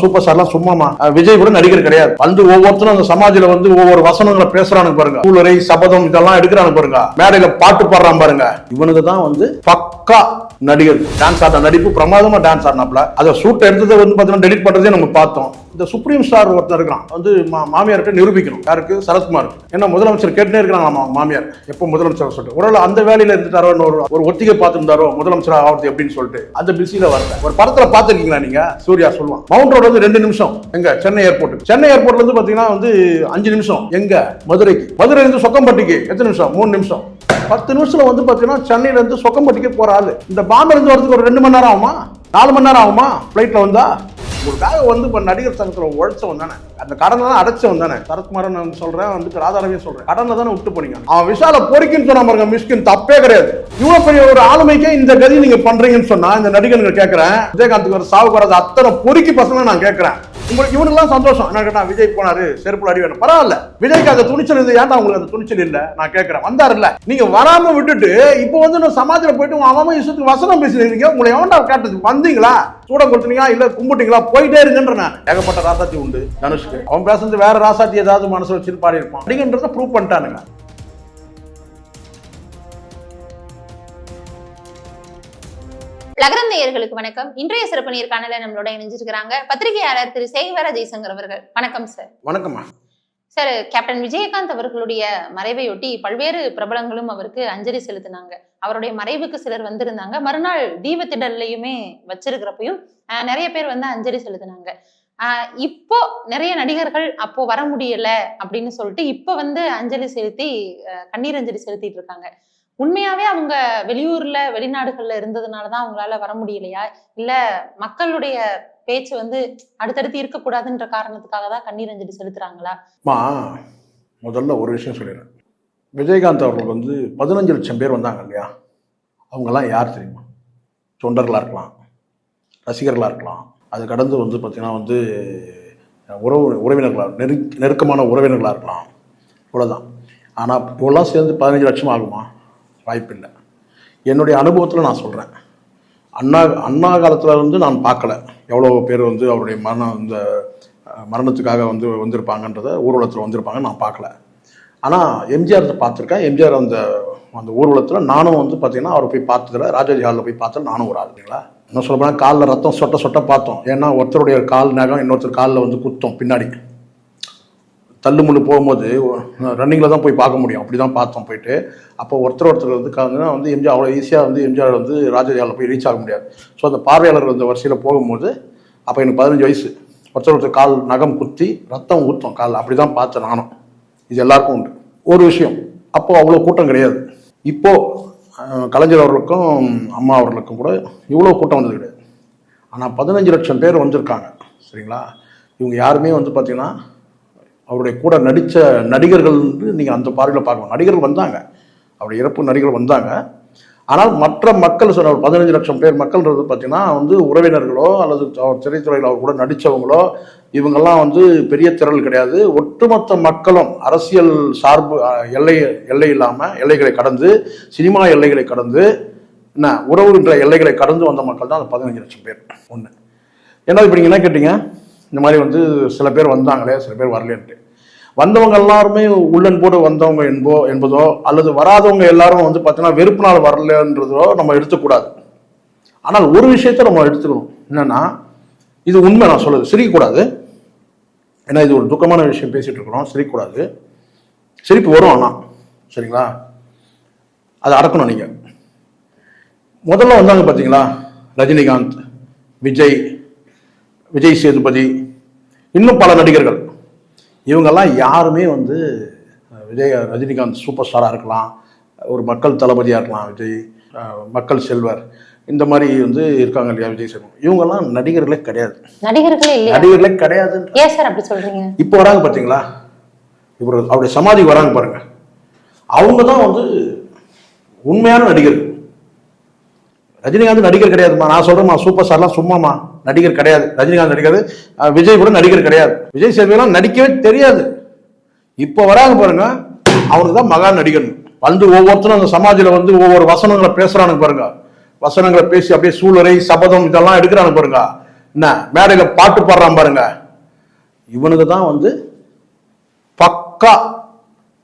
Super ஸ்டார்லாம் சும்மாமா Vijay கூட நடிகர் கிடையாது. வந்து ஒவ்வொருத்தரும் அந்த சமாஜில வந்து ஒவ்வொரு வசனங்களை பேசுறானு பாருங்க. கூலரை சபதம் இதெல்லாம் எடுக்கிறானு பாருங்க. மேடையில பாட்டு பாடுறான் பாருங்க. இவனுக்கு தான் வந்து பக்கா நடிகர் டான்ஸ் ஆடுற நடிப்பு பிரமாதமாக டான்ஸ் ஆடினாப்ல அதை சூட்டை எடுத்ததை வந்து பார்த்தீங்கன்னா டெலிட் பண்ணுறதே நம்ம பார்த்தோம். இந்த சுப்ரீம் ஸ்டார் ஒருத்தர் இருக்கான். வந்து மா- மாமியார்கிட்ட நிரூபிக்கணும். யாருக்கு? சரத்குமார். ஏன்னா முதலமைச்சர் கேட்டுனே இருக்கிறாங்க ஆமா மாமியார். எப்போ முதலமைச்சர் சொல்லிட்டு. உடல் அந்த வேலையில் இருந்துட்டாரோ ஒரு ஒரு ஒத்திகை பார்த்துருந்தாரோ முதலமைச்சர் ஆகிறது அப்படின்னு சொல்லிட்டு. அந்த பிஸியில் வரல. ஒரு படத்தில் பார்த்துருக்கீங்களா நீங்கள் சூர்யா சொல்லுவான். மவுண்ட் ரோடு வந்து ரெண்டு நிமிஷம். எங்க? சென்னை ஏர்போர்ட் சென்னை ஏர்போர்ட்ல இருந்து பாத்தீங்கன்னா வந்து அஞ்சு நிமிஷம். எங்க? மதுரைக்கு. மதுரை சொக்கம்பட்டிக்கு. எத்தனை நிமிஷம்? மூணு நிமிஷம். பத்து நிமிஷத்துல வந்து பாத்தீங்கன்னா சென்னையில இருந்து சொக்கம்பட்டிக்கு போற இந்த பாம்பே இருந்து வரதுக்கு ஒரு ரெண்டு மணி நேரம் ஆகுமா? நாலு மணி நேரம் ஆகுமா? ஃபிளைட்ல வந்தா? உங்களுக்காக வந்து இப்போ நடிகர் சங்கத்தில் உழைச்சவன் தானே. அந்த கடனை அடைச்சவன் தானே. சரத்குமாரன் நான் சொல்கிறேன் வந்து ராதாரவியும் சொல்கிறேன் கடனை தானே விட்டு போனீங்க. அவன் விஷால பொறிக்குன்னு சொன்னா பாருங்க மிஸ்கின் தப்பே கிடையாது. இவ்வளோ பெரிய ஒரு ஆளுமைக்கே இந்த கதி நீங்கள் பண்ணுறீங்கன்னு சொன்னால் இந்த நடிகர்கள் கேட்குறேன் விஜயகாந்துக்கு ஒரு சாவு வராது அத்தனை பொறுக்கி பசங்க நான் கேட்குறேன் உங்களுக்கு இவனுக்குலாம் சந்தோஷம். என்ன கேட்டா விஜய் போனாரு செருப்புல அடி வேணும். பரவாயில்ல. விஜய்க்கு அந்த துணிச்சல் இருந்து ஏன்டா உங்களுக்கு அந்த துணிச்சல் இல்ல? நான் கேட்கறேன். வந்தாருல்ல. நீங்க வராம விட்டுட்டு இப்போ வந்து நான் சமாஜ்ல போயிட்டு உங்க அவன் இஷ்டத்துக்கு வசனம் பேசினீங்க உங்களை எவன்டா கேட்டது? வந்தீங்களா? சூட கொடுத்தீங்களா? இல்ல கும்பிட்டீங்களா? போயிட்டே இருங்கன்ற நான். ஏகப்பட்ட ராசாத்தி உண்டு தனுஷ்க்கு. அவன் பேசுறது வேற ராசாத்தி ஏதாவது மனசுல வச்சுட்டு பாடி இருப்பான். அப்படிங்கன்றத ப்ரூவ் பண்ணிட்டானுங்க. லகரம் நேயர்களுக்கு வணக்கம். இன்றைய சிறப்பு நேர்காணல நம்மளோட இணைஞ்சிருக்கிறாங்க பத்திரிகையாளர் திரு சேகவர ஜெய்சங்கர் அவர்கள். வணக்கம் சார் வணக்கம்மா. சார் கேப்டன் விஜயகாந்த் அவர்களுடைய மறைவையொட்டி பல்வேறு பிரபலங்களும் அவருக்கு அஞ்சலி செலுத்தினாங்க. அவருடைய மறைவுக்கு சிலர் வந்திருந்தாங்க. மறுநாள் தீபத்திடல்லையுமே வச்சிருக்கிறப்பையும் நிறைய பேர் வந்து அஞ்சலி செலுத்தினாங்க. ஆஹ், இப்போ நிறைய நடிகர்கள் அப்போ வர முடியல அப்படின்னு சொல்லிட்டு இப்போ வந்து அஞ்சலி செலுத்தி கண்ணீர் அஞ்சலி செலுத்திட்டு இருக்காங்க. உண்மையாவே அவங்க வெளியூர்ல வெளிநாடுகள்ல இருந்ததுனாலதான் அவங்களால வர முடியலையா? இல்ல மக்களுடைய பேச்சு வந்து அடுத்தடுத்து இருக்கக்கூடாதுன்ற காரணத்துக்காக தான் கண்ணீர் அஞ்சலி செலுத்துறாங்களா? முதல்ல ஒரு விஷயம் சொல்லிடுறேன். விஜயகாந்த் அவர்கள் வந்து பதினஞ்சு லட்சம் பேர் வந்தாங்க இல்லையா? அவங்கெல்லாம் யார் தெரியுமா? தொண்டர்களாக இருக்கலாம் ரசிகர்களாக இருக்கலாம். அது கடந்து வந்து பார்த்திங்கன்னா வந்து உறவு உறவினர்களாக நெரு நெருக்கமான உறவினர்களாக இருக்கலாம். இவ்வளோதான் ஆனால் இவ்வளோலாம் சேர்ந்து பதினஞ்சு லட்சம் ஆகுமா? வாய்ப்பில்லை. என்னுடைய அனுபவத்தில் நான் சொல்கிறேன் அண்ணா அண்ணா காலத்தில் வந்து நான் பார்க்கல. எவ்வளோ பேர் வந்து அவருடைய மரணம் இந்த மரணத்துக்காக வந்து வந்திருப்பாங்கன்றத ஊர்வலத்தில் வந்திருப்பாங்க நான் பார்க்கல. ஆனால் எம்ஜிஆர் பார்த்துருக்கேன். எம்ஜிஆர் அந்த அந்த ஊர்வலத்தில் நானும் வந்து பார்த்தீங்கன்னா அவரை போய் பார்த்ததில்ல ராஜாஜி ஹாலில் போய் பார்த்ததில்ல நானும் ஒரு ஆள் இல்லைங்களா? என்ன சொல்ல போனால் காலில் ரத்தம் சொட்ட சொட்ட பார்த்தோம். ஏன்னா ஒருத்தருடைய கால் நகம் இன்னொருத்தர் காலில் வந்து குத்தம் பின்னாடி. தள்ளுமுள்ளு போகும்போது ரன்னிங்கில் தான் போய் பார்க்க முடியும். அப்படி தான் பார்த்தோம் போயிட்டு. அப்போ ஒருத்தர் ஒருத்தர் வந்து காரணம் வந்து எம்ஜிஆர் அவ்வளோ ஈஸியாக வந்து எம்ஜிஆர் வந்து ராஜாஜியாவில் போய் ரீச் ஆக முடியாது. ஸோ அந்த பார்வையாளர் அந்த வரிசையில் போகும்போது அப்போ எனக்கு பதினஞ்சு வயசு. ஒருத்தர் ஒருத்தர் கால் நகம் குத்தி ரத்தம் ஊற்றும் கால். அப்படி தான் பார்த்தேன் நானும். இது எல்லாருக்கும் உண்டு. ஒரு விஷயம் அப்போது அவ்வளோ கூட்டம் கிடையாது. இப்போது கலைஞர் அவர்களுக்கும் அம்மா அவர்களுக்கும் கூட இவ்வளோ கூட்டம் வந்தது கிடையாது. ஆனால் பதினஞ்சு லட்சம் பேர் வந்திருக்காங்க. சரிங்களா? இவங்க யாருமே வந்து பார்த்திங்கன்னா அவருடைய கூட நடித்த நடிகர்கள் நீங்கள் அந்த பார்வையில் பார்க்கணும் நடிகர்கள் வந்தாங்க. அவருடைய இறப்பு நடிகர்கள் வந்தாங்க. ஆனால் மற்ற மக்கள் சொன்ன ஒரு பதினஞ்சு லட்சம் பேர் மக்கள்ன்றது பார்த்தீங்கன்னா வந்து உறவினர்களோ அல்லது அவர் திரைத்துறையில் அவர் கூட நடித்தவங்களோ இவங்கெல்லாம் வந்து பெரிய திரள் கிடையாது. ஒட்டுமொத்த மக்களும் அரசியல் சார்பு எல்லை எல்லை இல்லாமல் எல்லைகளை கடந்து சினிமா எல்லைகளை கடந்து என்ன உறவுன்ற எல்லைகளை கடந்து வந்த மக்கள் தான் அந்த பதினஞ்சு லட்சம் பேர். ஒன்று என்ன இப்போ நீங்கள் என்ன கேட்டீங்க? இந்த மாதிரி வந்து சில பேர் வந்தாங்களே சில பேர் வரலேன்ட்டு. வந்தவங்க எல்லாருமே உள்ளன் போடு வந்தவங்க என்போ என்பதோ அல்லது வராதவங்க எல்லாரும் வந்து பார்த்தீங்கன்னா வெறுப்புனால் வரலன்றதோ நம்ம எடுத்துக்கூடாது. ஆனால் ஒரு விஷயத்த நம்ம எடுத்துக்கணும். என்னன்னா இது உண்மை நான் சொல்லுது சிரிக்கக்கூடாது. ஏன்னா இது ஒரு துக்கமான விஷயம் பேசிட்டு இருக்கிறோம். சிரிக்கக்கூடாது. சிரிப்பு வரும் ஆனால் சரிங்களா? அதை அடக்கணும் நீங்கள் முதல்ல வந்தாங்க பார்த்தீங்களா ரஜினிகாந்த் விஜய் விஜய் சேதுபதி இன்னும் பல நடிகர்கள். இவங்கெல்லாம் யாருமே வந்து விஜய் ரஜினிகாந்த் சூப்பர் ஸ்டாராக இருக்கலாம். ஒரு மக்கள் தளபதியாக இருக்கலாம் விஜய் மக்கள் செல்வர். இந்த மாதிரி வந்து இருக்காங்க இல்லையா விஜய் சேதுபதி? இவங்கெல்லாம் நடிகர்களே கிடையாது. நடிகர்களே நடிகர்களே கிடையாது. ஏன் சார் அப்படி சொல்றீங்க? இப்போ வராங்க பார்த்தீங்களா இப்போ அவருடைய சமாதிக்கு வராங்க பாருங்க. அவங்க தான் வந்து உண்மையான நடிகர்கள். ரஜினிகாந்த் நடிகர் கிடையாதுமா நான் சொல்றேன்மா சூப்பர் ஸ்டார்லாம் சும்மாமா நடிகர் கிடையாது. ரஜினிகாந்த் நடிகர் அஹ் விஜய் கூட நடிகர் கிடையாது. விஜய் சேதுபதிலாம் நடிக்கவே தெரியாது. இப்போ வராங்க பாருங்க அவனுக்கு தான் மகா நடிகர் வந்து ஒவ்வொருத்தரும் அந்த சமாஜில வந்து ஒவ்வொரு வசனங்களை பேசுறானுங்க பாருங்க. வசனங்களை பேசி அப்படியே சூளுரை சபதம் இதெல்லாம் எடுக்கிறானுங்க பாருங்க. என்ன மேடையில பாட்டு பாடுறான் பாருங்க. இவனுக்கு தான் வந்து பக்கா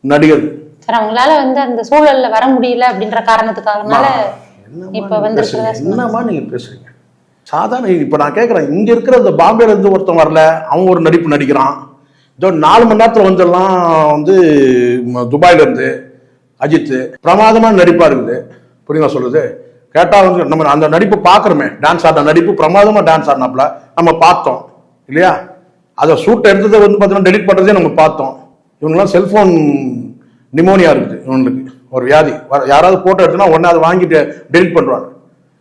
நடிகர் சார் அவங்களால வந்து அந்த சூழல்ல வர முடியல அப்படின்ற காரணத்துக்காகனால என்னம்மா இப்ப வந்து. என்னம்மா நீங்க பேசுறீங்க? சாதாரண இப்போ நான் கேட்குறேன் இங்கே இருக்கிற இந்த பாம்பேல இருந்து ஒருத்தன் வரல அவன் ஒரு நடிப்பு நடிக்கிறான். இதோ நாலு மணி நேரத்தில் வந்துடலாம் வந்து துபாயிலேருந்து அஜித்து பிரமாதமான நடிப்பாக இருக்குது. புரியுங்களா சொல்லுது கேட்டால் வந்து நம்ம அந்த நடிப்பு பார்க்குறோமே டான்ஸ் ஆடின நடிப்பு பிரமாதமாக டான்ஸ் ஆடினாப்புல நம்ம பார்த்தோம் இல்லையா? அதை ஷூட் எடுத்ததை வந்து பார்த்தீங்கன்னா டெலிட் பண்ணுறதே நம்ம பார்த்தோம். இவங்கெல்லாம் செல்ஃபோன் நிமோனியா இருக்குது இவங்களுக்கு. ஒரு வியாதி. வர- யாராவது ஃபோட்டோ எடுத்தோன்னா உடனே அதை வாங்கிட்டு டெலிட் பண்ணுவாங்க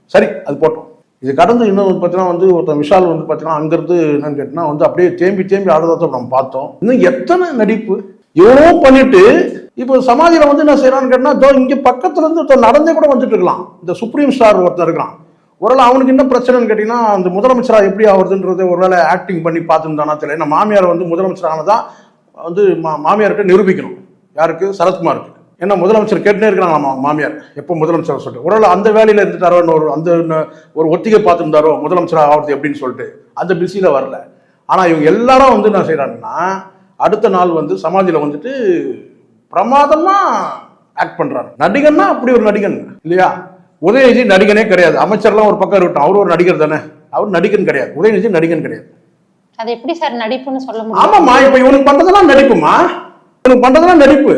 சரி அது போட்டோம். இது கடந்து இன்னும் பார்த்தீங்கன்னா வந்து ஒருத்தன் விஷால் வந்து பார்த்தீங்கன்னா அங்கேருந்து என்னன்னு கேட்டினா வந்து அப்படியே தேம்பி தேம்பி ஆடுறத நம்ம பார்த்தோம். இன்னும் எத்தனை நடிப்பு? எவ்வளோ பண்ணிட்டு இப்போ சமாஜில் வந்து என்ன செய்யறான்னு கேட்டினா இதோ இங்கே பக்கத்துல இருந்து ஒருத்தர் நடந்தே கூட வந்துட்டு இருக்கலாம். இந்த சுப்ரீம் ஸ்டார் ஒருத்தன் இருக்கான் ஒருவேளை அவனுக்கு என்ன பிரச்சனைன்னு கேட்டிங்கன்னா அந்த முதலமைச்சரா எப்படி ஆகுறதுன்றது ஒருவேளை ஆக்டிங் பண்ணி பார்த்துருந்தானா தெரியல. ஏன்னா மாமியார் வந்து முதலமைச்சர் ஆனதான் வந்து மா மாமியார்கிட்ட நிரூபிக்கணும். யாருக்கு? சரத்குமாருக்கு. ஏன்னா முதலமைச்சர் கேட்டுனே இருக்கிறாங்க மாமியார். எப்போ முதலமைச்சர் சொல்லிட்டு. ஒருவேளை அந்த வேலையில இருந்துட்டாரோன்னு ஒரு அந்த ஒரு ஒத்திகை பார்த்துருந்தாரோ முதலமைச்சர் ஆகிறது எப்படின்னு சொல்லிட்டு. அந்த பிஸியில வரல. ஆனா இவங்க எல்லாரும் வந்து என்ன செய்யறாங்கன்னா அடுத்த நாள் வந்து சமாதியில வந்துட்டு பிரமாதமா ஆக்ட் பண்றாரு. நடிகன்னா அப்படி ஒரு நடிகன் இல்லையா? உதயநிதி நடிகனே கிடையாது. அமைச்சர்லாம் ஒரு பக்கம் இருக்கட்டும். அவர் ஒரு நடிகர் தானே. அவர் நடிகன் கிடையாது. உதயநிதி நடிகன் கிடையாது. அது எப்படி சார் நடிப்புன்னு சொல்ல முடியும்? ஆமாம்மா இப்ப இவனுக்கு பண்றதெல்லாம் நடிப்புமா இவனுக்கு பண்றதெல்லாம் நடிப்பு.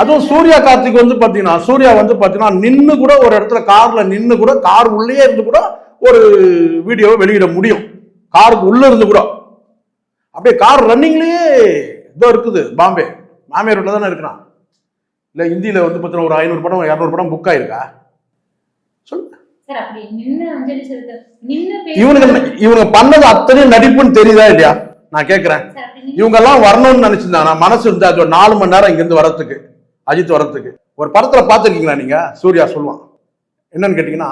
அதுவும் சூர்யா கார்த்திக் வந்து பாத்தீங்கன்னா சூர்யா வந்து பாத்தீங்கன்னா நின்னு கூட ஒரு இடத்துல கார்ல நின்னு கூட கார் உள்ளே இருந்து கூட ஒரு வீடியோவை வெளியிட முடியும். காருக்கு உள்ள இருந்து கூட. அப்படியே கார் ரன்னிங்லயே இதோ இருக்குது பாம்பே. மாமியார் வீட்டில் தானே இருக்கிறான். இல்ல இந்தியில வந்து பார்த்தீங்கன்னா ஒரு ஐநூறு படம் இரநூறு படம் புக் ஆயிருக்கா? சொல்லுங்க இவனுக்கு இவங்க பண்ணது அத்தனையும் நடிப்புன்னு தெரியுதா இல்லையா? நான் கேட்கிறேன் இவங்க எல்லாம் வரணும்னு நினைச்சிருந்தாங்க மனசு இருந்தா ஒரு நாலு மணி நேரம் இங்கிருந்து வரத்துக்கு அஜித் வரத்துக்கு ஒரு படத்துல பார்த்துருக்கீங்களா நீங்க? சூர்யா சொல்லுவான். என்னன்னு கேட்டீங்கன்னா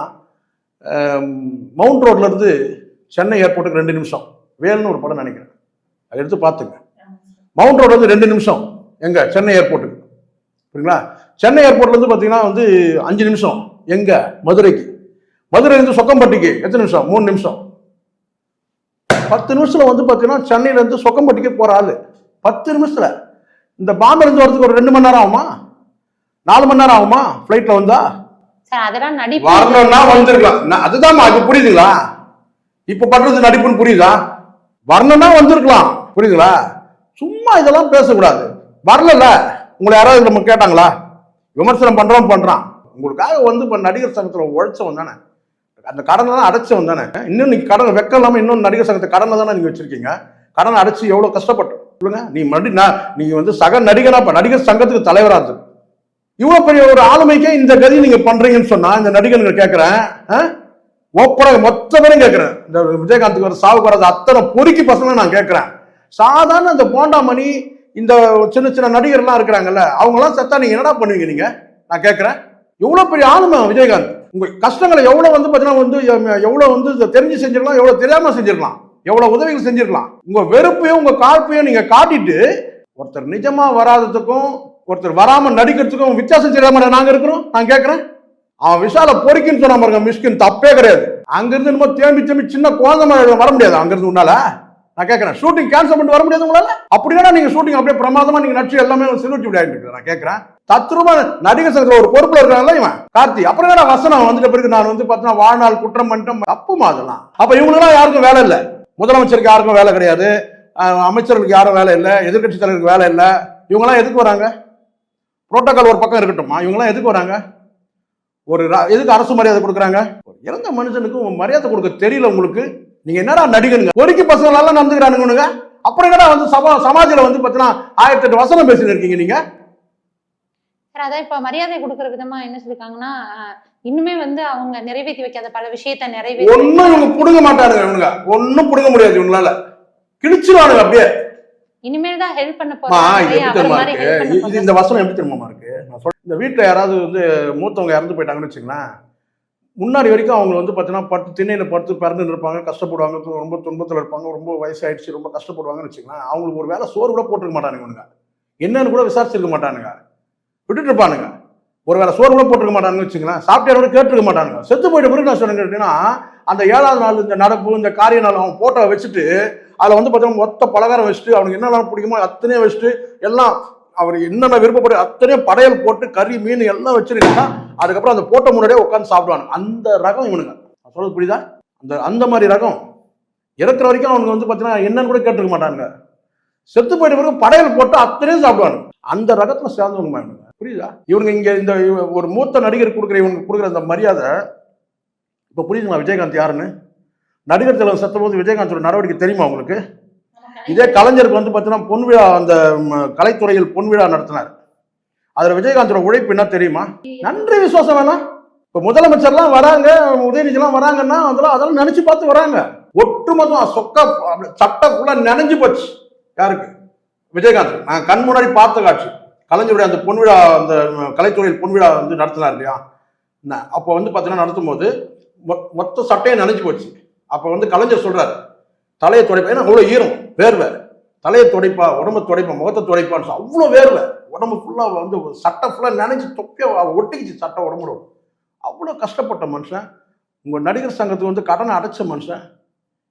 மவுண்ட் ரோட்ல இருந்து சென்னை ஏர்போர்ட்டுக்கு ரெண்டு நிமிஷம். வேல்னு ஒரு படம் நினைக்கிறேன். அதை எடுத்து பார்த்துங்க. மவுண்ட் ரோடு வந்து ரெண்டு நிமிஷம். எங்க? சென்னை ஏர்போர்ட்டுக்கு. புரியுங்களா சென்னை ஏர்போர்ட்ல இருந்து பாத்தீங்கன்னா வந்து அஞ்சு நிமிஷம். எங்க? மதுரைக்கு. மதுரை இருந்து சொக்கம்பட்டிக்கு எத்தனை நிமிஷம்? மூணு நிமிஷம். பத்து நிமிஷத்துல வந்து பாத்தீங்கன்னா சென்னையில இருந்து சொக்கம்பட்டிக்கு போற ஆளு. பத்து நிமிஷத்துல. இந்த பாம்பே இருந்து வரதுக்கு ஒரு ரெண்டு மணி நேரம் ஆகுமா? நாலு மணி நேரம் ஆகுமா? ஃபிளைட்ல வந்தா? வரணும்னா வந்திருக்கலாம். நான் அதுதான்மா அது புரியுதுங்களா? இப்ப பண்றது நடிப்புன்னு புரியுதா? வரணும்னா வந்திருக்கலாம். புரியுதுங்களா? சும்மா இதெல்லாம் பேசக்கூடாது. வரலல்ல. உங்களை யாராவது நம்ம கேட்டாங்களா? விமர்சனம் பண்றோம் பண்றான். உங்களுக்காக வந்து இப்ப நடிகர் சங்கத்துல உழைச்சவன் தானே. அந்த கடனை தான் அடைச்சவன் தானே. இன்னும் நீங்க கடன் வெக்கம் இல்லாமல் இன்னும் நடிகர் சங்கத்தை கடனை தானே நீங்க வச்சிருக்கீங்க? கடனை அடைச்சு எவ்வளவு கஷ்டப்பட்டு சொல்லுங்க. நீ மறுபடியும் நான் நீங்க வந்து சக நடிகனா நடிகர் சங்கத்துக்கு தலைவராக இருந்து இவ்வளவு பெரிய ஒரு ஆளுமைக்கே இந்த கதி நீங்க பண்றீங்கன்னு சொன்னா இந்த நடிகர்கள் கேட்கிறேன் ஒப்பட மொத்த பேரும் கேட்கிறேன் இந்த விஜயகாந்துக்கு வர சாவுக்கு அத்தனை பொறுக்கி பசங்க நான் கேட்கிறேன் சாதாரண இந்த போண்டாமணி இந்த சின்ன சின்ன நடிகர்லாம் இருக்கிறாங்கல்ல அவங்க எல்லாம் செத்தா நீங்க என்னடா பண்ணுவீங்க நீங்க? நான் கேட்கிறேன் இவ்வளோ பெரிய ஆளுமை விஜயகாந்த். உங்கள் கஷ்டங்களை எவ்வளோ வந்து பார்த்தீங்கன்னா வந்து எவ்வளோ வந்து இதை தெரிஞ்சு செஞ்சிடலாம் எவ்வளோ தெரியாமல் செஞ்சிடலாம் எவ்வளோ உதவிகள் செஞ்சிடலாம். உங்கள் வெறுப்பையும் உங்கள் காழ்ப்பையும் நீங்கள் காட்டிட்டு ஒருத்தர் நிஜமாக வராததுக்கும் ஒருத்தர் வராமல் நடிக்கிறதுக்கும் வித்தியாசம் தெரியாம நாங்கள் இருக்கிறோம் நான் கேட்குறேன் அவன் விஷால பொறிக்குன்னு சொன்னா பாருங்க மிஸ்கின் தப்பே கிடையாது. அங்கிருந்து என்னமோ தேம்பி தேம்பி சின்ன குழந்தை மாதிரி வர முடியாது. அங்கிருந்து உன்னால நான் கேட்கறேன் ஷூட்டிங் கேன்சல் பண்ணிட்டு வர முடியாது உங்களால? அப்படின்னா நீங்க ஷூட்டிங் அப்படியே பிரமாதமா நீங்க நடிச்சு எல்லாமே சிலுவட்டி விளையாண்டு நான் கேட்கறேன் தத்ரூபா நடிகர் சங்கத்துல ஒரு பொறுப்புல இருக்காங்கல்ல இவன். கார்த்தி அப்புறம் என்ன வசனம்? வந்துட்ட பிறகு நான் வந்து பார்த்தீங்கன்னா வாழ்நாள் குற்றம் பண்ணிட்டோம் தப்புமா அதெல்லாம்? அப்ப இவங்களுக்குலாம் யாருக்கும் வேலை இல்லை. முதலமைச்சருக்கு யாருக்கும் வேலை கிடையாது. அமைச்சர்களுக்கு யாரும் வேலை இல்லை. எதிர்கட்சி தலைவருக்கு வேலை இல்லை. இவங்கெல்லாம் எதுக்கு வராங்க? புரோட்டோக்கால் ஒரு பக்கம் இருக்கட்டுமா? இவங்கெல்லாம் எதுக்கு வராங்க? ஒரு எதுக்கு அரசு மரியாதை கொடுக்குறாங்க? இறந்த மனுஷனுக்கு மரியாதை கொடுக்க தெரியல உங்களுக்கு. நீங்க என்னடா நடிகனுங்க? பொறுக்கி பசங்களெல்லாம் நடந்துக்கிறானுங்க அப்புறம் என்னடா வந்து சமா சமாஜில் வந்து பார்த்தீங்கன்னா ஆயிரத்தி எட்டு வசனம் பேசிட்டு இருக்கீங்க நீங்க? சார் அதான் இப்ப மரியாதை கொடுக்கற விதமா என்ன சொல்லிருக்காங்கன்னா இன்னுமே வந்து அவங்க நிறைவேற்றி வைக்காத பல விஷயத்த நிறைவேற்றி ஒன்னும் இவங்க புடுங்க மாட்டானுங்க இவனுங்க. ஒன்னும் புடுங்க முடியாது இவங்களால. கிழிச்சிருவானுங்க அப்படியே. இனிமேல் தான் ஹெல்ப் பண்ண அம்மா, இது. இந்த வசனம் எப்படி தெரியுமா இருக்கு? நான் சொல்றேன் இந்த வீட்டுல யாராவது வந்து மூத்தவங்க இறந்து போயிட்டாங்கன்னு வச்சுங்களேன் முன்னாடி வரைக்கும் அவங்க வந்து பார்த்தீங்கன்னா பட்டு திண்ணையில படுத்து பிறந்து இருப்பாங்க கஷ்டப்படுவாங்க ரொம்ப துன்பத்தில் இருப்பாங்க ரொம்ப வயசாயிடுச்சு ரொம்ப கஷ்டப்படுவாங்கன்னு வச்சுங்களேன் அவங்களுக்கு ஒரு வேளை சோறு கூட போட்டிருக்க மாட்டானுங்க இவனுங்க. என்னன்னு கூட விசாரிச்சிருக்க மாட்டானுங்க. விட்டுட்டு இருப்பானுங்க ஒரு வேளை சோறு கூட போட்டுருக்க மாட்டானுங்க வச்சுங்களேன் சாப்பிட்டே கூட கேட்டுருக்க மாட்டானுங்க. செத்து போயிட்டு பிறகு நான் சொன்னேன் கேட்டீங்கன்னா அந்த ஏழாவது நாள் இந்த நடப்பு இந்த காரிய நாள் அவன் போட்டோ வச்சுட்டு அதில் வந்து பார்த்தீங்கன்னா மொத்த பலகாரம் வச்சுட்டு அவனுக்கு என்னெல்லாம் பிடிக்குமோ அத்தனையும் வச்சுட்டு எல்லாம் அவர் என்னென்ன விருப்பப்படு அத்தனையும் படையல் போட்டு கறி மீன் எல்லாம் வச்சிருக்கா அதுக்கப்புறம் அந்த போட்டோ முன்னாடியே உட்காந்து சாப்பிடுவாங்க அந்த ரகம் இவனுங்க. நான் சொல்றது புரியுதா? அந்த அந்த மாதிரி ரகம். இறக்குற வரைக்கும் அவனுக்கு வந்து பார்த்தீங்கன்னா என்னன்னு கூட கேட்டுக்க மாட்டாங்க செத்து போயிட்ட பிறகு படையல் போட்டு அத்தனையும் சாப்பிடுவாங்க அந்த ரகத்தில் சேர்ந்தவனுங்க இவனுங்க. புரியுதா? இவங்க இங்க இந்த ஒரு மூத்த நடிகர் கொடுக்குற இவங்க கொடுக்குற அந்த மரியாதை இப்போ புரியுதுங்களா விஜயகாந்த் யாருன்னு? நடிகர் தலைவர் செத்த போது விஜயகாந்தோட நடவடிக்கை தெரியுமா உங்களுக்கு? இதே கலைஞருக்கு வந்து பார்த்தீங்கன்னா பொன் விழா அந்த கலைத்துறையில் பொன் விழா நடத்தினார். அதில் விஜயகாந்தோட உழைப்பு என்ன தெரியுமா? நன்றி விசுவாசம் வேணாம். இப்போ முதலமைச்சர்லாம் வராங்க உதயநிதிலாம் வராங்கன்னா அதெல்லாம் அதெல்லாம் நினைச்சு பார்த்து வராங்க. ஒட்டுமொத்தம் சொக்க அப்படி சட்டை ஃபுல்லா நினைஞ்சு போச்சு. யாருக்கு? விஜயகாந்த். நான் கண் முன்னாடி பார்த்த காட்சி. கலைஞருடைய அந்த பொன்விழா அந்த கலைத்துறையில் பொன்விழா வந்து நடத்தினார் இல்லையா? என்ன, அப்போ வந்து பார்த்தீங்கன்னா நடத்தும் போது மொ- மொத்த சட்டையும் நினைஞ்சு போச்சு. அப்போ வந்து கலைஞர் சொல்கிறார் தலையை துடைப்பா ஏன்னா அவ்வளோ ஈரம் வேர்வை. தலையை துடைப்பா உடம்பு துடைப்பா முகத்தை துடைப்பான்னு அவ்வளோ வேர்வை. உடம்பு ஃபுல்லாக வந்து சட்டை ஃபுல்லாக நினைச்சு தொப்பிய ஒட்டிக்கிச்சு சட்டை உடம்புல அவ்வளோ கஷ்டப்பட்ட மனுஷன். உங்கள் நடிகர் சங்கத்துக்கு வந்து கடனை அடைச்ச மனுஷன்.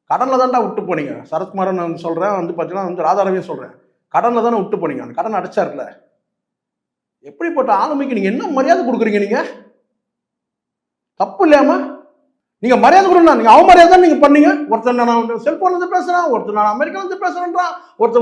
கடனில் தான்டா விட்டு போனீங்க. சரத்குமாரன் நான் சொல்கிறேன் வந்து பார்த்தீங்கன்னா வந்து ராதாரவியும் சொல்கிறேன் கடனில் தானே விட்டு போனீங்க. அந்த கடன் அடைச்சார்ல. எப்படிப்பட்ட ஆளுமைக்கு நீங்கள் என்ன மரியாதை கொடுக்குறீங்க நீங்கள் தப்பு இல்லையாமா நீங்க மரியாதை கொடுக்கணும் நீங்க அவமரியாதை தான் நீங்க பண்ணீங்க? ஒருத்தர் நான் செல்போன்ல இருந்து பேசுறான் ஒருத்தர் நான் அமெரிக்கால இருந்து பேசுறேன்றான்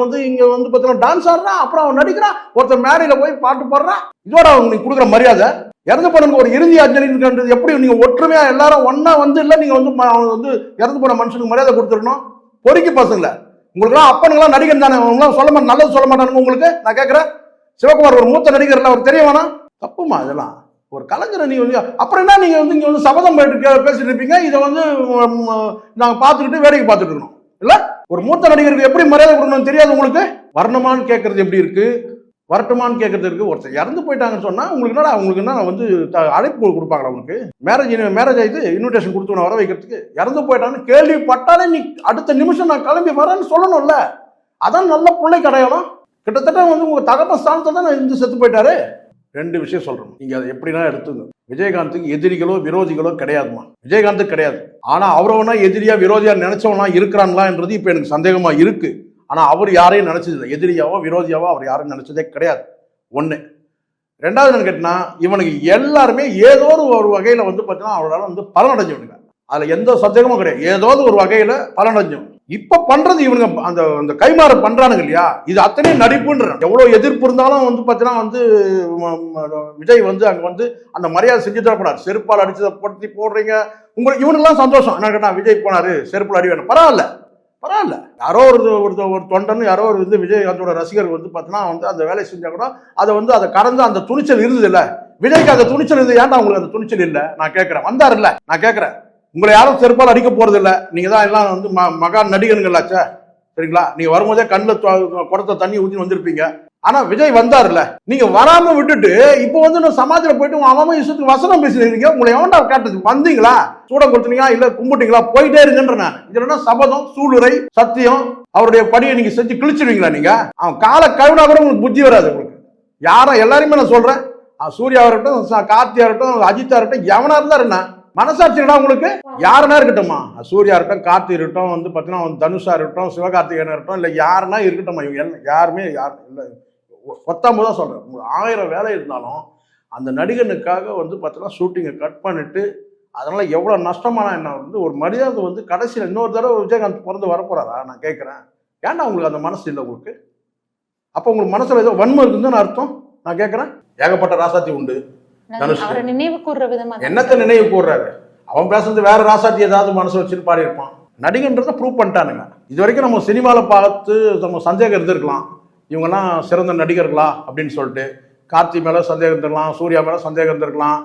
வந்து இங்க வந்து பார்த்தீங்கன்னா டான்ஸ் ஆடுறான் அப்புறம் அவன் நடிக்கிறான் ஒருத்தர் மேடையில போய் பாட்டு பாடுறான். இதோட அவங்க நீங்க கொடுக்குற மரியாதை இறந்து போனவங்க ஒரு இறுதி அஞ்சலின்றது எப்படி நீங்க ஒற்றுமையா எல்லாரும் ஒன்றா வந்து இல்லை நீங்க வந்து ம- அவன் வந்து இறந்து போன மனுஷனுக்கு மரியாதை கொடுத்துருக்கணும் பொறுக்கி பசங்கள. உங்களுக்குலாம் அப்பனுங்களாம் நடிகன் தானே அவங்களாம் சொல்ல மாட்டேன் நல்லது சொல்ல மாட்டானுங்க உங்களுக்கு? நான் கேட்கறேன் சிவகுமார் ஒரு மூத்த நடிகர்ல அவர் தெரிய வேணாம் தப்புமா இதெல்லாம். ஒரு கலைஞரை நீங்க வந்து அப்புறம் என்ன நீங்க வந்து இங்க வந்து சபதம் கே- பேசிட்டு இருப்பீங்க? இதை வந்து நாங்கள் நாங்க பார்த்துக்கிட்டு வேடிக்கை பார்த்துட்டு இருக்கணும். இல்ல? ஒரு மூத்த நடிகருக்கு எப்படி மரியாதை கொடுக்கணும்னு தெரியாது உங்களுக்கு? வரணுமான்னு கேட்கறது எப்படி இருக்கு? வரட்டுமான்னு கேட்கறது இருக்கு. ஒருத்தர் இறந்து போயிட்டாங்கன்னு சொன்னா உங்களுக்கு என்ன உங்களுக்கு என்ன வந்து த- அழைப்பு கொடுப்பாங்களா உங்களுக்கு? மேரேஜ் மேரேஜ் ஆயிட்டு இன்விடேஷன் கொடுத்து உன்னை வர வைக்கிறதுக்கு. இறந்து போயிட்டான்னு கேள்விப்பட்டாலே நீ அடுத்த நிமிஷம் நான் கிளம்பி வரேன்னு சொல்லணும்ல. அதான் நல்ல பிள்ளை கடையாளம். கிட்டத்தட்ட வந்து உங்க தகப்ப ஸ்தானத்தை தான் இருந்து செத்து போயிட்டாரு? ரெண்டு விஷயம் சொல்றேன். நீங்க அதை எப்படின்னா எடுத்துங்க. விஜயகாந்துக்கு எதிரிகளோ விரோதிகளோ கிடையாதுமா விஜயகாந்துக்கு கிடையாது. ஆனா அவரவனா எதிரியா விரோதியா நினைச்சவனா என்றது இப்போ எனக்கு சந்தேகமா இருக்கு. ஆனா அவர் யாரையும் நினைச்சது இல்லை எதிரியாவோ விரோதியாவோ அவர் யாரும் நினைச்சதே கிடையாது. ஒண்ணு. ரெண்டாவது என்னன்னு கேட்டினா இவனுக்கு எல்லாருமே ஏதோ ஒரு வகையில் வகையில வந்து பார்த்தீங்கன்னா அவரால் வந்து பலனடைஞ்சவனுங்க. அதில் எந்த சந்தேகமும் கிடையாது. ஏதாவது ஒரு வகையில் பலனடைஞ்சோம் இப்போ பண்ணுறது இவனுங்க அந்த அந்த கைமாற பண்றானுங்க இல்லையா? இது அத்தனையும் நடிப்புன்றேன் எவ்வளோ எதிர்ப்பு இருந்தாலும் வந்து பார்த்தீங்கன்னா வந்து விஜய் வந்து அங்கே வந்து அந்த மரியாதை செஞ்சு தரப்படாது செருப்பால் அடிச்சதை படுத்தி போடுறீங்க. உங்களுக்கு இவனுக்குலாம் சந்தோஷம். என்ன கேட்டால் விஜய் போனார் செருப்பால் அடி வேணும். பரவாயில்ல. பரவாயில்ல. யாரோ ஒரு ஒரு ஒரு தொண்டன் யாரோ ஒரு வந்து விஜயகாந்தோட ரசிகர் வந்து பார்த்தீங்கன்னா வந்து அந்த வேலையை செஞ்சால் கூட அதை வந்து அதை கடந்து அந்த துணிச்சல் இருந்தது இல்லை விஜய்க்கு அந்த துணிச்சல் இருந்து ஏன்டா உங்களுக்கு அந்த துணிச்சல் இல்லை? நான் கேட்குறேன். வந்தார் இல்லை நான் கேட்குறேன். உங்களை யாரும் செருப்பால் அடிக்க போறதில்ல. நீங்க தான் எல்லாம் வந்து ம- மகா நடிகர்களாச்சே சரிங்களா? நீங்க வரும்போதே கண்ணில் குடத்த தண்ணி ஊத்தி வந்திருப்பீங்க. ஆனா விஜய் வந்தாருல்ல. நீங்க வராம விட்டுட்டு இப்போ வந்து நான் சமாஜ்ல போயிட்டு உங்க அவன் இஷ்டத்துக்கு வசனம் பேசினீங்க உங்களை எவன்டா கேட்டது வந்தீங்களா? சூடம் கொடுத்தீங்களா? இல்ல கும்பிட்டீங்களா? போயிட்டே இருங்கன்ற நான். இதுல சபதம் சூளுரை சத்தியம். அவருடைய படியை நீங்க செஞ்சு கிழிச்சிருவீங்களா நீங்க? அவன் காலை கழுவினா கூட உங்களுக்கு புத்தி வராது உங்களுக்கு. யாரும் எல்லாருமே நான் சொல்றேன். அஹ் சூர்யா இருக்கட்டும் கார்த்தியா இருக்கட்டும் அஜித்தா இருக்கட்டும் எவனா இருந்தா மனசாட்சிடா உங்களுக்கு யாருன்னா இருக்கட்டும்மா. சூர்யா இருக்கட்டும் கார்த்தி இருக்கட்டும் வந்து பார்த்தீங்கன்னா வந்து தனுஷா இருக்கட்டும் சிவகார்த்திகேயன் இருக்கட்டும் இல்லை யாருன்னா இருக்கட்டும்மா. இவங்க யாருமே யார் இல்லை. பத்தாம் தான் சொல்கிறேன் உங்களுக்கு ஆயிரம் வேலை இருந்தாலும் அந்த நடிகனுக்காக வந்து பார்த்தீங்கன்னா ஷூட்டிங்கை கட் பண்ணிட்டு அதனால் எவ்வளோ நஷ்டமான என்ன வந்து ஒரு மரியாதை வந்து கடைசியில் இன்னொரு தடவை விஜயகாந்த் பிறந்து வரப்போகிறாரா நான் கேட்குறேன் ஏன்டா உங்களுக்கு அந்த மனசு இல்லை உங்களுக்கு? அப்போ உங்களுக்கு மனசில் ஏதோ வன்மம் இருக்குதுன்னு அர்த்தம்? நான் கேட்குறேன் ஏகப்பட்ட ராசாத்தி உண்டு. அவரை நினைவு கூறுற விதமா என்னத்தை நினைவு கூடுறாரு அவன் பேசுறது வேற ராசாத்தி ஏதாவது மனசு வச்சுட்டு பாடி இருப்பான். நடிகன்றதை ப்ரூவ் பண்ணிட்டானுங்க. இது வரைக்கும் நம்ம சினிமாவில் பார்த்து நம்ம சந்தேகம் இருந்திருக்கலாம். இவங்கெல்லாம் சிறந்த நடிகர்களா அப்படின்னு சொல்லிட்டு. கார்த்தி மேலே சந்தேகம் இருந்திருக்கலாம் சூர்யா மேலே சந்தேகம் இருந்திருக்கலாம்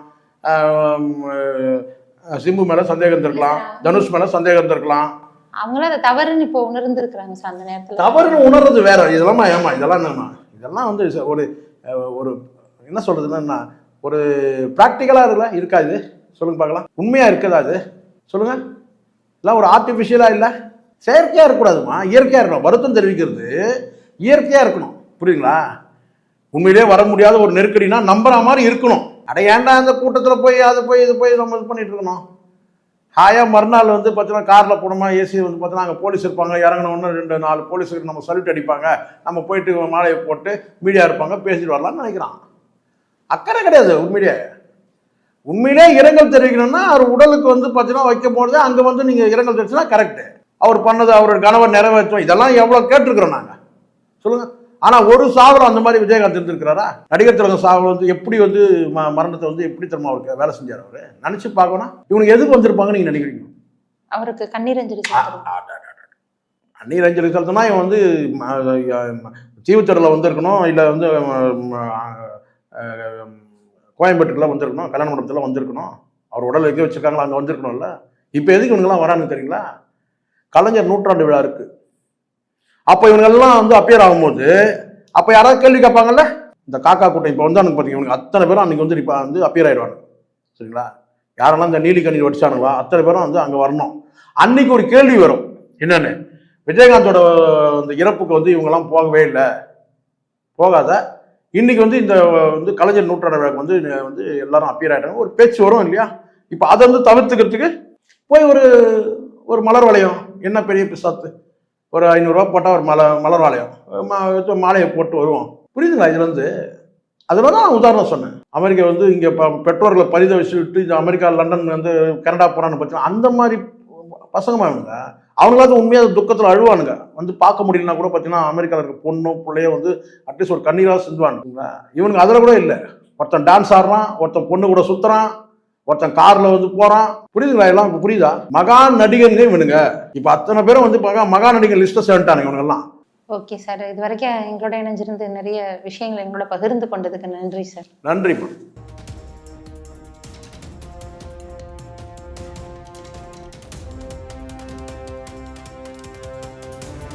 சிம்பு மேலே சந்தேகம் இருந்திருக்கலாம் தனுஷ் மேலே சந்தேகம் இருந்திருக்கலாம். அவங்களும் அதை தவறுன்னு இப்போ உணர்ந்திருக்கிறாங்க சார் அந்த நேரத்துல. தவறுன்னு உணர்றது வேற. இதெல்லாம் ஏமா இதெல்லாம் என்னம்மா? இதெல்லாம் வந்து ஒரு ஒரு என்ன சொல்றதுன்னா ஒரு ப்ராக்டிக்கலாக இருக்குல்ல இருக்கா இது? சொல்லுங்க பார்க்கலாம். உண்மையாக இருக்குதா அது சொல்லுங்க. இல்லை ஒரு ஆர்டிஃபிஷியலாக இல்லை? செயற்கையாக இருக்கக்கூடாதுமா? இயற்கையாக இருக்கணும். வருத்தம் தெரிவிக்கிறது இயற்கையாக இருக்கணும். புரியுங்களா உண்மையிலே வர முடியாத ஒரு நெருக்கடினா நம்புற மாதிரி இருக்கணும். அட ஏன்டா அந்த கூட்டத்தில் போய் அதை போய் இது போய் நம்ம இது பண்ணிட்டு இருக்கணும்? ஹாயா மறுநாள் வந்து பார்த்தீங்கன்னா காரில் போனோமா ஏசி வந்து பார்த்தீங்கன்னா அங்கே போலீஸ் இருப்பாங்க. இறங்கின உடனே ரெண்டு நாலு போலீஸுக்கு நம்ம சல்யூட் அடிப்பாங்க. நம்ம போயிட்டு மாலையை போட்டு மீடியா இருப்பாங்க பேசிட்டு வரலாம்னு நினைக்கிறான். அக்கறை கிடையாது உண்மையிலே. உண்மையிலே இரங்கல் தெரிவிக்கணும்னா அவர் உடலுக்கு வந்து பார்த்தீங்கன்னா வைக்கும் பொழுது அங்கே வந்து நீங்கள் இரங்கல் தெரிவிச்சுன்னா கரெக்டு அவர் பண்ணது அவரோட கணவர் நிறைவேற்றும் இதெல்லாம் எவ்வளோ கேட்டிருக்கிறோம் நாங்கள் சொல்லுங்க. ஆனால் ஒரு சாவில் அந்த மாதிரி விஜயகாந்த் இருந்திருக்கிறாரா? நடிகர் திலகம் சாவில் வந்து எப்படி வந்து ம மரணத்தை வந்து எப்படி திரும்ப அவருக்கு வேலை செஞ்சார் அவர்? நினச்சி பார்க்கணும் இவனுக்கு எதுக்கு வந்திருப்பாங்கன்னு நீங்கள் நினைக்கிறீங்க? அவருக்கு கண்ணீர் அஞ்சலி அந்நீர் அஞ்சலி செலுத்தினா இவன் வந்து தீவுத்தடலில் வந்திருக்கணும் இல்லை வந்து ம, வந்திருக்கணும் கல்யாண மண்டபத்தில் வந்திருக்கணும். அவர் உடல் எங்கே வச்சிருக்காங்களா அங்கே வந்திருக்கணும்ல இப்போ எதுக்கு இவங்கெல்லாம் வரான்னு தெரியுங்களா? கலைஞர் நூற்றாண்டு விழா இருக்குது அப்போ இவங்கெல்லாம் வந்து அப்பியர் ஆகும்போது அப்போ யாராவது கேள்வி கேட்பாங்கல்ல? இந்த காக்கா கூட்டம் இப்போ வந்தானுங்க பார்த்தீங்க இவனுக்கு அத்தனை பேரும் அன்றைக்கி வந்து இப்போ வந்து அப்பியர் ஆகிடுவாங்க சரிங்களா? யாரெல்லாம் இந்த நீலி கண்ணீர் வடிச்சானுங்களோ அத்தனை பேரும் வந்து அங்கே வரணும். அன்னைக்கு ஒரு கேள்வி வரும். என்னென்னு? விஜயகாந்தோட இந்த இறப்புக்கு வந்து இவங்கெல்லாம் போகவே இல்லை. போகாத. இன்றைக்கி வந்து இந்த வந்து கலைஞர் நூற்றாண்டு விழாக்கு வந்து வந்து எல்லாரும் அப்பியர் ஆகிட்டாங்க ஒரு பேச்சு வரும் இல்லையா? இப்போ அதை வந்து தவிர்த்துக்கிறதுக்கு போய் ஒரு ஒரு மலர் வளையம் என்ன பெரிய பிசாத்து ஒரு ஐநூறுரூவா போட்டால் ஒரு மலை மலர் வளையம் மாலையை போட்டு வருவோம். புரியுதுங்களா இதுலேருந்து அதில் தான் நான் உதாரணம் சொன்னேன். அமெரிக்கா வந்து இங்கே பெட்ரோர்களை பரித வச்சுட்டு இந்த அமெரிக்கா லண்டன் வந்து கனடா போகிறான்னு பார்த்தீங்கன்னா அந்த மாதிரி பசங்கமாக அவனுங்க அவங்களாவது உண்மையாக துக்கத்தில் அழுவானுங்க. வந்து பார்க்க முடியலனா கூட பார்த்தீங்கன்னா அமெரிக்காவில் இருக்க பொண்ணோ பிள்ளையோ வந்து அட்லீஸ்ட் ஒரு கண்ணீராக செஞ்சுவானுங்களா இவனுக்கு அதில் கூட இல்லை. ஒருத்தன் டான்ஸ் ஆடுறான் ஒருத்தன் பொண்ணு கூட சுத்துறான் ஒருத்தன் கார்ல வந்து போறான். புரியுதுங்களா எல்லாம் புரியுதா? மகா நடிகருங்க இவனுங்க. இப்ப அத்தனை பேரும் வந்து மகா மகா நடிகர் லிஸ்ட்டை சேர்ந்துட்டானுங்க எல்லாம் ஓகே சார் இது வரைக்கும் எங்களோட இணைஞ்சிருந்து நிறைய விஷயங்களை எங்களோட பகிர்ந்து கொண்டதுக்கு நன்றி சார் நன்றிப்பா